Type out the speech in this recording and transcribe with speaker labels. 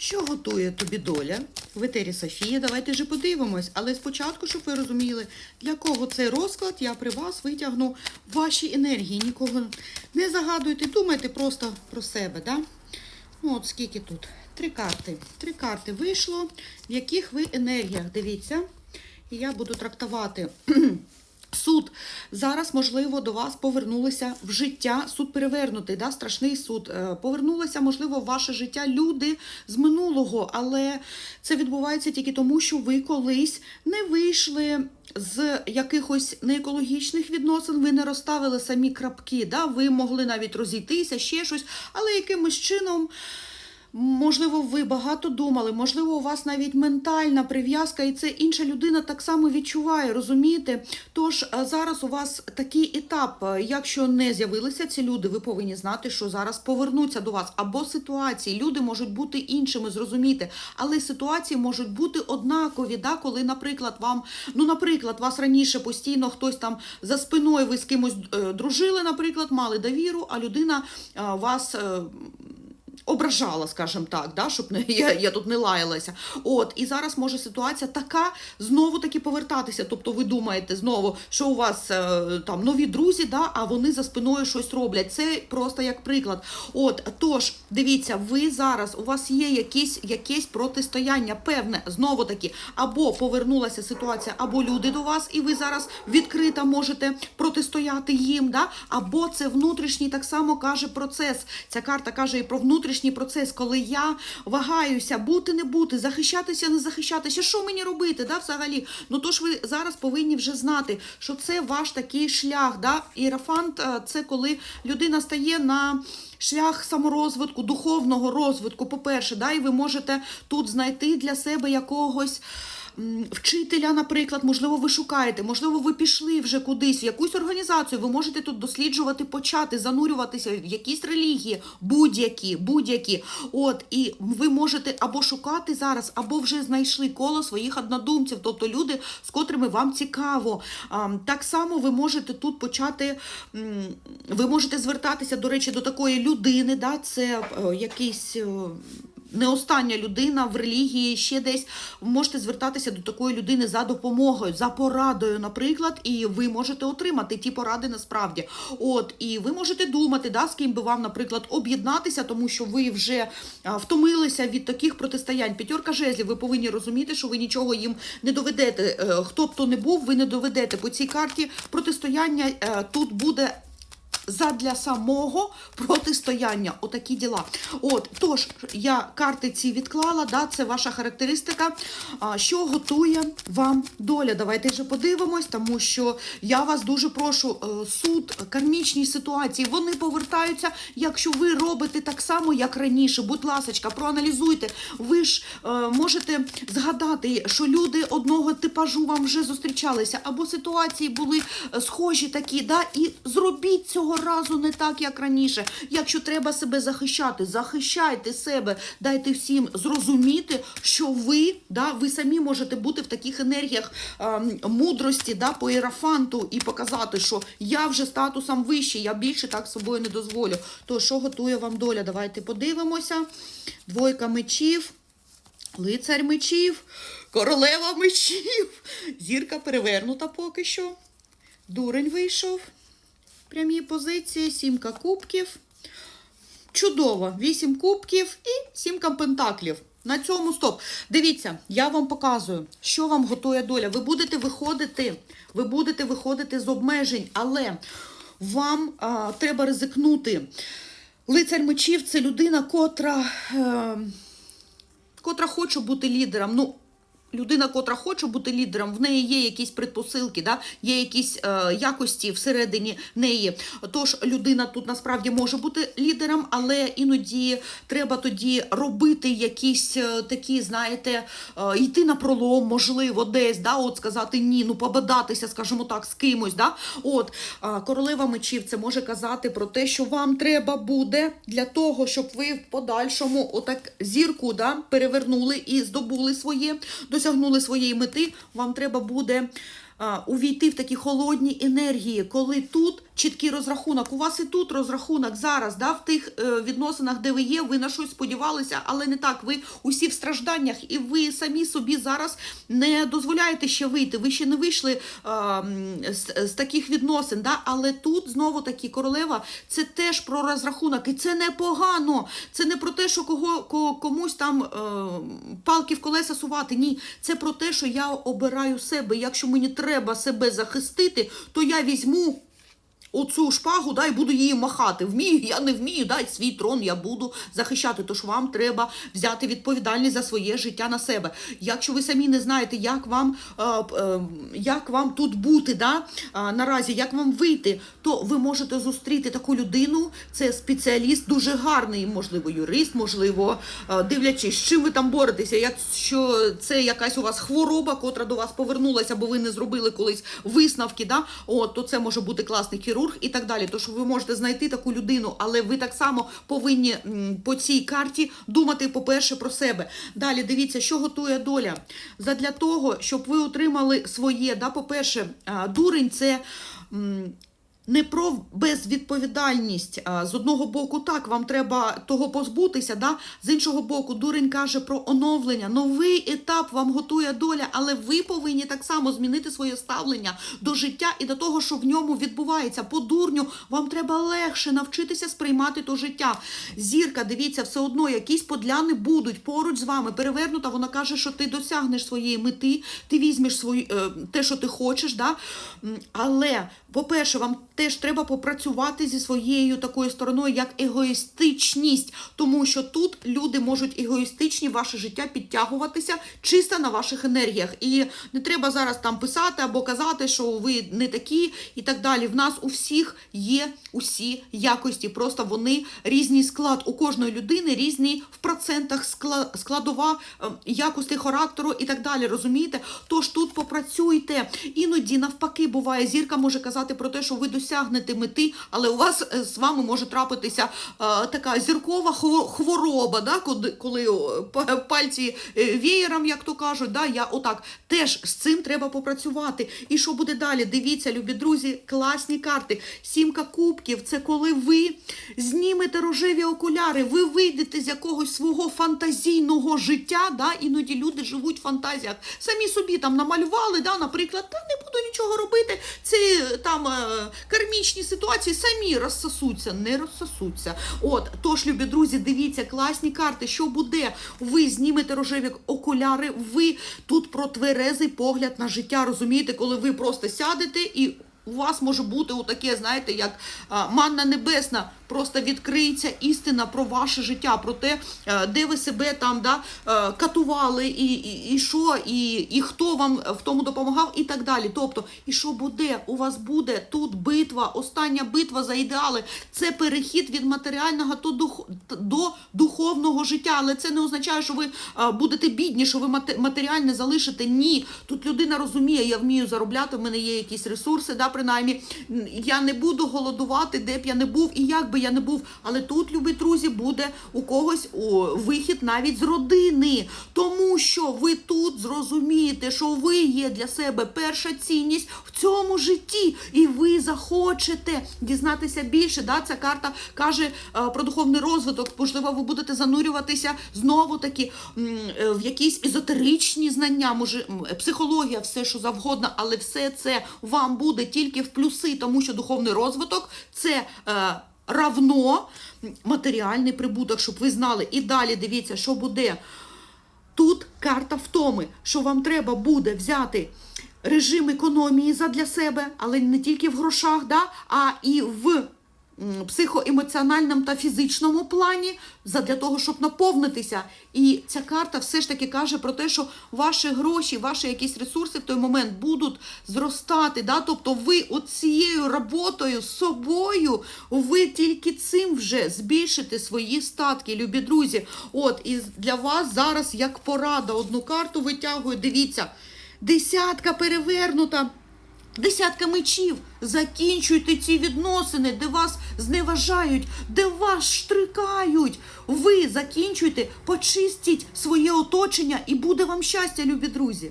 Speaker 1: Що готує тобі доля? В етері Софія, давайте же подивимось. Але спочатку, щоб ви розуміли, для кого цей розклад, я при вас витягну ваші енергії. Нікого не загадуйте, думайте просто про себе. Да? Ну, от скільки тут? Три карти. Три карти вийшло, в яких ви енергіях. Дивіться. І я буду трактувати. Суд зараз, можливо, до вас повернулися в життя. Суд перевернутий, да? страшний суд. Е, Повернулися, можливо, в ваше життя люди з минулого, але це відбувається тільки тому, що ви колись не вийшли з якихось неекологічних відносин, ви не розставили самі крапки. Да? Ви могли навіть розійтися, ще щось, але якимось чином. Можливо, ви багато думали, можливо, у вас навіть ментальна прив'язка, і це інша людина так само відчуває, розумієте? Тож е, зараз у вас такий етап. е, Якщо не з'явилися ці люди, ви повинні знати, що зараз повернуться до вас. Або ситуації. Люди можуть бути іншими, зрозуміти, але ситуації можуть бути однакові. Да? Коли, наприклад, вам, ну, наприклад, вас раніше постійно хтось там за спиною ви з кимось е, дружили, наприклад, мали довіру, а людина вас. Ображала, скажімо так, да, щоб не я, я тут не лаялася. От і зараз може ситуація така знову таки повертатися. Тобто, ви думаєте знову, що у вас е, там нові друзі, да, а вони за спиною щось роблять. Це просто як приклад. От тож, дивіться, ви зараз у вас є якісь якесь протистояння, певне, знову таки, або повернулася ситуація, або люди до вас, і ви зараз відкрито можете протистояти їм, да, або це внутрішній так само каже процес. Ця карта каже і про внутрішній процес, коли я вагаюся бути, не бути, захищатися, не захищатися. Що мені робити? Да, взагалі? Ну то ж ви зараз повинні вже знати, що це ваш такий шлях. Да? Іерафант е, це коли людина стає на. Шлях саморозвитку, духовного розвитку, по-перше, да, і ви можете тут знайти для себе якогось вчителя, наприклад, можливо, ви шукаєте, можливо, ви пішли вже кудись, в якусь організацію, ви можете тут досліджувати, почати, занурюватися в якісь релігії, будь-які, будь-які. От, і ви можете або шукати зараз, або вже знайшли коло своїх однодумців, тобто люди, з котрими вам цікаво. Так само ви можете тут почати, ви можете звертатися, до речі, до такої людини, да, це е, якийсь. Не остання людина в релігії, ще десь можете звертатися до такої людини за допомогою, за порадою, наприклад, і ви можете отримати ті поради насправді. От, і ви можете думати, да, з ким би вам, наприклад, об'єднатися, тому що ви вже втомилися від таких протистоянь. П'ятерка жезлів, ви повинні розуміти, що ви нічого їм не доведете. Е, Хто б то не був, ви не доведете. По цій карті протистояння е, тут буде задля самого протистояння. Отакі діла. От, тож, я карти ці відклала, да, це ваша характеристика. Що готує вам доля? Давайте вже подивимось, тому що я вас дуже прошу, е, суд, кармічні ситуації, вони повертаються, якщо ви робите так само, як раніше. Будь ласочка, проаналізуйте. Ви ж е, можете згадати, що люди одного типажу вам вже зустрічалися, або ситуації були е, схожі такі, да, і зробіть цього разу не так, як раніше. Якщо треба себе захищати, захищайте себе, дайте всім зрозуміти, що ви, да, ви самі можете бути в таких енергіях е, мудрості, да, по іерафанту і показати, що я вже статусом вищий, я більше так собою не дозволю. То що готує вам доля? Давайте подивимося. Двойка мечів. Лицарь мечів, королева мечів, зірка перевернута поки що. Дурень вийшов. Прямі позиції, сімка кубків. Чудово! Вісім кубків і сімка пентаклів. На цьому стоп. Дивіться, я вам показую, що вам готує доля. Ви будете виходити, ви будете виходити з обмежень, але вам а, треба ризикнути. Лицар мечів це людина, котра. Е, котра хоче бути лідером. Ну, людина, котра хоче бути лідером, в неї є якісь предпосилки, да? є якісь е, якості всередині неї. Тож людина тут насправді може бути лідером, але іноді треба тоді робити якісь е, такі, знаєте, е, йти на пролом, можливо, десь, да? от сказати ні, ну побадатися, скажімо так, з кимось. Да? От е, королева мечів це може казати про те, що вам треба буде для того, щоб ви в подальшому отак зірку да, перевернули і здобули своє, досягнули своєї мети. Вам треба буде увійти в такі холодні енергії, коли тут чіткий розрахунок. У вас і тут розрахунок зараз, да, в тих е, відносинах, де ви є, ви на щось сподівалися, але не так. Ви усі в стражданнях, і ви самі собі зараз не дозволяєте ще вийти. Ви ще не вийшли е, з, з таких відносин. Да? Але тут знову таки королева це теж про розрахунок, і це непогано. Це не про те, що кого, ко- комусь там е, палки в колеса сувати. Ні, це про те, що я обираю себе. Якщо мені треба себе захистити, то я візьму. Оцю шпагу, да, і буду її махати. Вмію, я не вмію, да, і свій трон я буду захищати. Тож вам треба взяти відповідальність за своє життя на себе. Якщо ви самі не знаєте, як вам, е, е, як вам тут бути, да, е, наразі, як вам вийти, то ви можете зустріти таку людину. Це спеціаліст, дуже гарний, можливо, юрист, можливо, е, дивлячись, з чим ви там боретеся. Якщо це якась у вас хвороба, котра до вас повернулася, бо ви не зробили колись висновки, да, от, то це може бути класний хірург і так далі. Тож ви можете знайти таку людину, але ви так само повинні по цій карті думати, по-перше, про себе. Далі дивіться, що готує доля. Задля того, щоб ви отримали своє, да, по-перше, дурень це. Не про безвідповідальність. З одного боку, так, вам треба того позбутися, да? з іншого боку, дурень каже про оновлення. Новий етап вам готує доля, але ви повинні так само змінити своє ставлення до життя і до того, що в ньому відбувається. По дурню вам треба легше навчитися сприймати то життя. Зірка, дивіться, все одно якісь подляни будуть поруч з вами. Перевернута, вона каже, що ти досягнеш своєї мети, ти візьмеш свої, е, те, що ти хочеш. Да? Але, по-перше, вам теж треба попрацювати зі своєю такою стороною, як егоїстичність, тому що тут люди можуть егоїстичні ваше життя підтягуватися чисто на ваших енергіях. І не треба зараз там писати або казати, що ви не такі і так далі. В нас у всіх є усі якості, просто вони різний склад. У кожної людини різний в процентах складова е, якості характеру і так далі. Розумієте? Тож тут попрацюйте. Іноді навпаки буває, зірка може казати про те, що ви досягнете мети, але у вас е, з вами може трапитися е, така зіркова хвороба, да, коли, пальці е, веєром, як то кажуть, да, я отак теж з цим треба попрацювати. І що буде далі? Дивіться, любі друзі, класні карти. Сімка кубків це коли ви знімете рожеві окуляри, ви вийдете з якогось свого фантазійного життя. Да? Іноді люди живуть в фантазіях. Самі собі там намалювали, да, наприклад, та не буду нічого робити. Ці там кармічні ситуації самі розсосуться, не розсосуться. От, тож, любі друзі, дивіться, класні карти. Що буде? Ви знімете рожеві окуляри, ви тут про тверезий погляд на життя. Розумієте, коли ви просто сядете і. У вас може бути отаке, знаєте, як манна небесна, просто відкриється істина про ваше життя, про те, е, де ви себе там да, е, катували, і, і, і що, і, і хто вам в тому допомагав, і так далі. Тобто, і що буде? У вас буде тут битва, остання битва за ідеали. Це перехід від матеріального до, дух, до духовного життя. Але це не означає, що ви е, будете бідні, що ви мате- матеріальне залишите. Ні. Тут людина розуміє, я вмію заробляти, в мене є якісь ресурси, да, принаймні. Я не буду голодувати, де б я не був і як би я не був. Але тут, любі друзі, буде у когось о, вихід навіть з родини. Тому що ви тут зрозумієте, що ви є для себе перша цінність в цьому житті, і ви захочете дізнатися більше. Да? Ця карта каже е, про духовний розвиток. Можливо, ви будете занурюватися знову таки е, в якісь езотеричні знання, може психологія, все що завгодно, але все це вам буде тільки в плюси, тому що духовний розвиток це. Равно матеріальний прибуток, щоб ви знали. І далі дивіться, що буде. Тут карта втоми, що вам треба буде взяти режим економії задля себе, але не тільки в грошах, да, а і в психоемоціональному та фізичному плані, задля того, щоб наповнитися. І ця карта все ж таки каже про те, що ваші гроші, ваші якісь ресурси в той момент будуть зростати. Да? Тобто ви от цією роботою з собою, ви тільки цим вже збільшите свої статки, любі друзі. От, і для вас зараз як порада одну карту витягую, дивіться, десятка перевернута. Десятка мечів. Закінчуйте ці відносини, де вас зневажають, де вас штрикають. Ви закінчуйте, почистіть своє оточення і буде вам щастя, любі друзі.